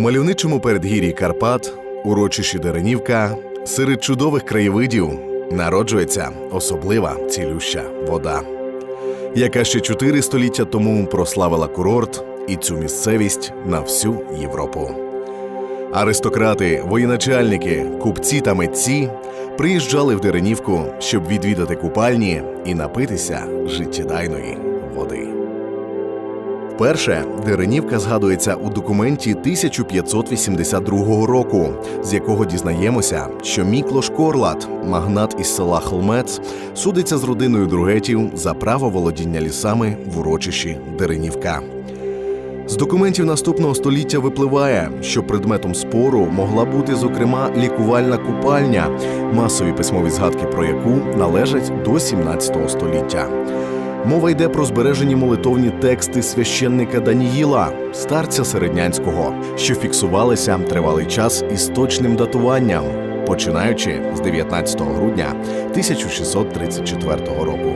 Мальовничому передгір'ї Карпат, урочищі Деренівка, серед чудових краєвидів народжується особлива цілюща вода, яка ще чотири століття тому прославила курорт і цю місцевість на всю Європу. Аристократи, воєначальники, купці та митці приїжджали в Деренівку, щоб відвідати купальні і напитися життєдайної води. Вперше Деренівка згадується у документі 1582 року, з якого дізнаємося, що Міклош Корлат, магнат із села Холмец, судиться з родиною Другетів за право володіння лісами в урочищі Деренівка. З документів наступного століття випливає, що предметом спору могла бути, зокрема, лікувальна купальня, масові письмові згадки про яку належать до 17 століття. Мова йде про збережені молитовні тексти священника Даніїла, старця середнянського, що фіксувалися тривалий час із точним датуванням, починаючи з 19 грудня 1634 року.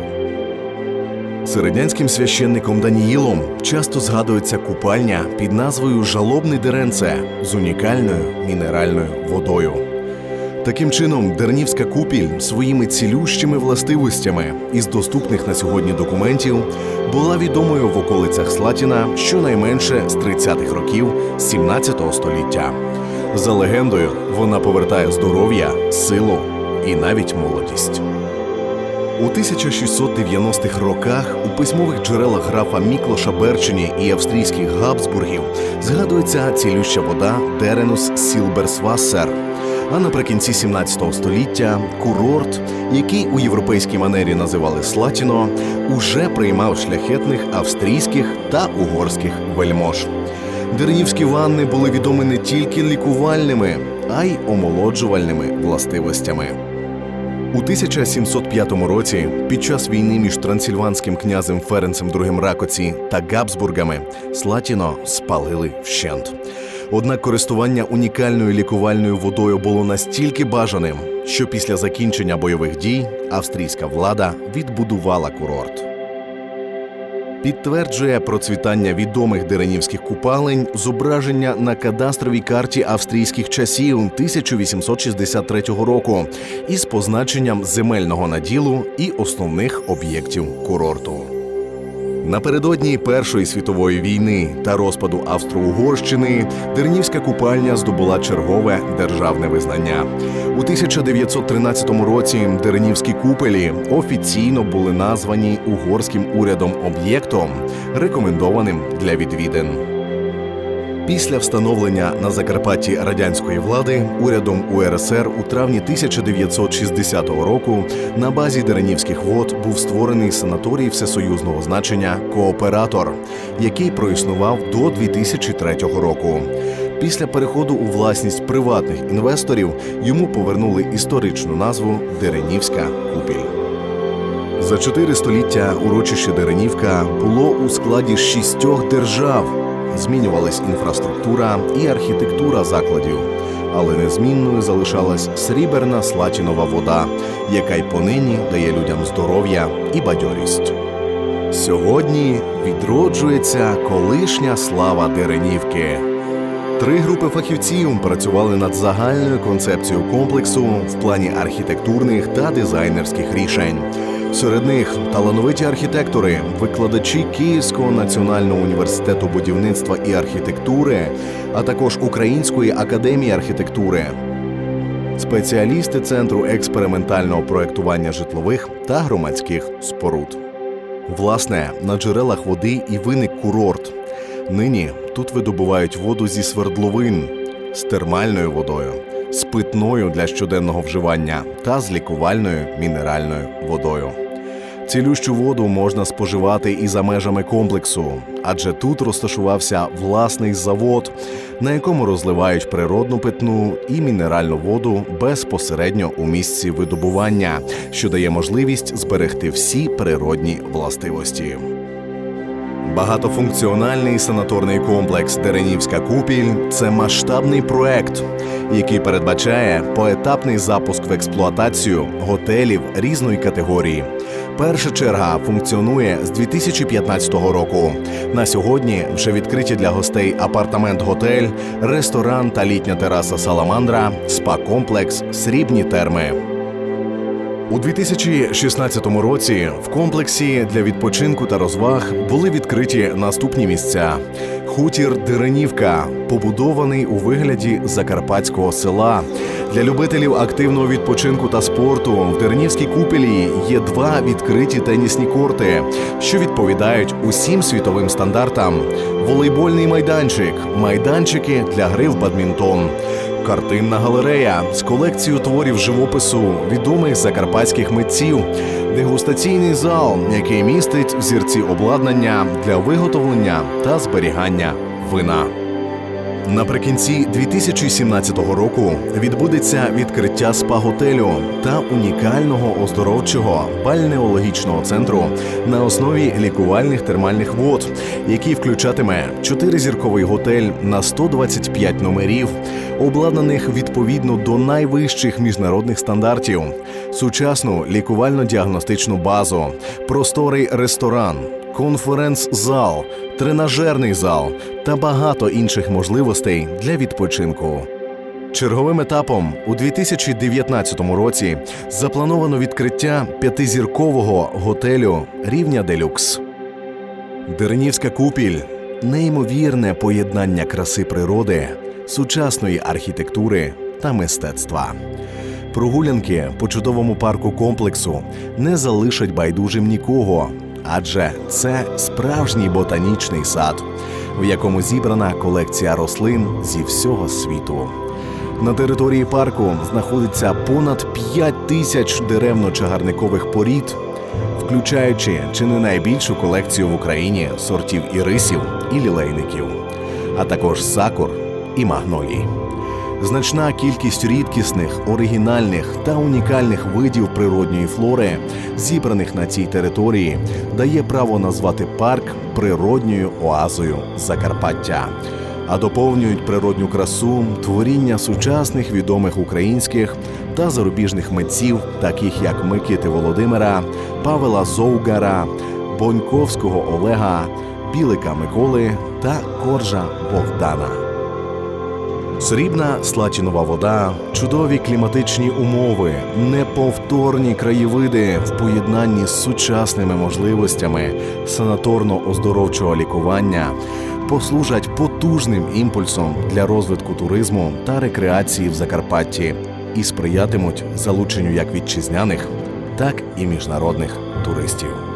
Середнянським священником Даніїлом часто згадується купальня під назвою Жалобне деренце з унікальною мінеральною водою. Таким чином, Дернівська купіль своїми цілющими властивостями із доступних на сьогодні документів була відомою в околицях Слатіна щонайменше з 30-х років 17 століття. За легендою, вона повертає здоров'я, силу і навіть молодість. У 1690-х роках у письмових джерелах графа Міклоша Берчині і австрійських Габсбургів згадується цілюща вода Деренус Сілберсвассер. А наприкінці 17 століття курорт, який у європейській манері називали Слатіно, уже приймав шляхетних австрійських та угорських вельмож. Дернівські ванни були відомі не тільки лікувальними, а й омолоджувальними властивостями. У 1705 році, під час війни між трансильванським князем Ференцем II Ракоці та Габсбургами, Слатіно спалили вщент. Однак користування унікальною лікувальною водою було настільки бажаним, що після закінчення бойових дій австрійська влада відбудувала курорт. Підтверджує процвітання відомих деренівських купалень зображення на кадастровій карті австрійських часів 1863 року із позначенням земельного наділу і основних об'єктів курорту. Напередодні Першої світової війни та розпаду Австро-Угорщини Тернівська купальня здобула чергове державне визнання. У 1913 році Тернівські купелі офіційно були названі угорським урядом об'єктом, рекомендованим для відвідин. Після встановлення на Закарпатті радянської влади урядом УРСР у травні 1960 року на базі Деренівських вод був створений санаторій всесоюзного значення Кооператор, який проіснував до 2003 року. Після переходу у власність приватних інвесторів йому повернули історичну назву Деренівська купіль. За чотири століття урочище Деренівка було у складі шістьох держав. Змінювалась інфраструктура і архітектура закладів, але незмінною залишалась сріберна слатінова вода, яка й понині дає людям здоров'я і бадьорість. Сьогодні відроджується колишня слава Деренівки. Три групи фахівців працювали над загальною концепцією комплексу в плані архітектурних та дизайнерських рішень. Серед них талановиті архітектори, викладачі Київського національного університету будівництва і архітектури, а також Української академії архітектури, спеціалісти центру експериментального проектування житлових та громадських споруд. Власне, на джерелах води і виник курорт. Нині тут видобувають воду зі свердловин з термальною водою, з питною для щоденного вживання та з лікувальною мінеральною водою. Цілющу воду можна споживати і за межами комплексу, адже тут розташувався власний завод, на якому розливають природну питну і мінеральну воду безпосередньо у місці видобування, що дає можливість зберегти всі природні властивості. Багатофункціональний санаторний комплекс Деренівська купіль це масштабний проект, який передбачає поетапний запуск в експлуатацію готелів різної категорії. Перша черга функціонує з 2015 року. На сьогодні вже відкриті для гостей апартамент-готель, ресторан та літня тераса Саламандра, спа-комплекс, срібні терми. У 2016 році в комплексі для відпочинку та розваг були відкриті наступні місця: хутір Деренівка, побудований у вигляді закарпатського села. Для любителів активного відпочинку та спорту в Деренівській купелі є два відкриті тенісні корти, що відповідають усім світовим стандартам: волейбольний майданчик, майданчики для гри в бадмінтон. Картинна галерея з колекцією творів живопису відомих закарпатських митців, дегустаційний зал, який містить взірці обладнання для виготовлення та зберігання вина. Наприкінці 2017 року відбудеться відкриття спа-готелю та унікального оздоровчого бальнеологічного центру на основі лікувальних термальних вод, який включатиме чотиризірковий готель на 125 номерів, обладнаних відповідно до найвищих міжнародних стандартів, сучасну лікувально-діагностичну базу, просторий ресторан, конференц-зал, тренажерний зал та багато інших можливостей для відпочинку. Черговим етапом у 2019 році заплановано відкриття п'ятизіркового готелю рівня Делюкс. Деренівська купіль неймовірне поєднання краси природи, сучасної архітектури та мистецтва. Прогулянки по чудовому парку комплексу не залишать байдужим нікого, адже це справжній ботанічний сад, в якому зібрана колекція рослин зі всього світу. На території парку знаходиться понад 5 тисяч деревно-чагарникових порід, включаючи чи не найбільшу колекцію в Україні сортів ірисів і лілейників, а також сакур і магнолій. Значна кількість рідкісних, оригінальних та унікальних видів природньої флори, зібраних на цій території, дає право назвати парк природньою оазою Закарпаття. А доповнюють природню красу творіння сучасних відомих українських та зарубіжних митців, таких як Микити Володимира, Павела Зоугара, Боньковського Олега, Білика Миколи та Коржа Богдана. Срібна слачинова вода, чудові кліматичні умови, неповторні краєвиди в поєднанні з сучасними можливостями санаторно-оздоровчого лікування послужать потужним імпульсом для розвитку туризму та рекреації в Закарпатті і сприятимуть залученню як вітчизняних, так і міжнародних туристів.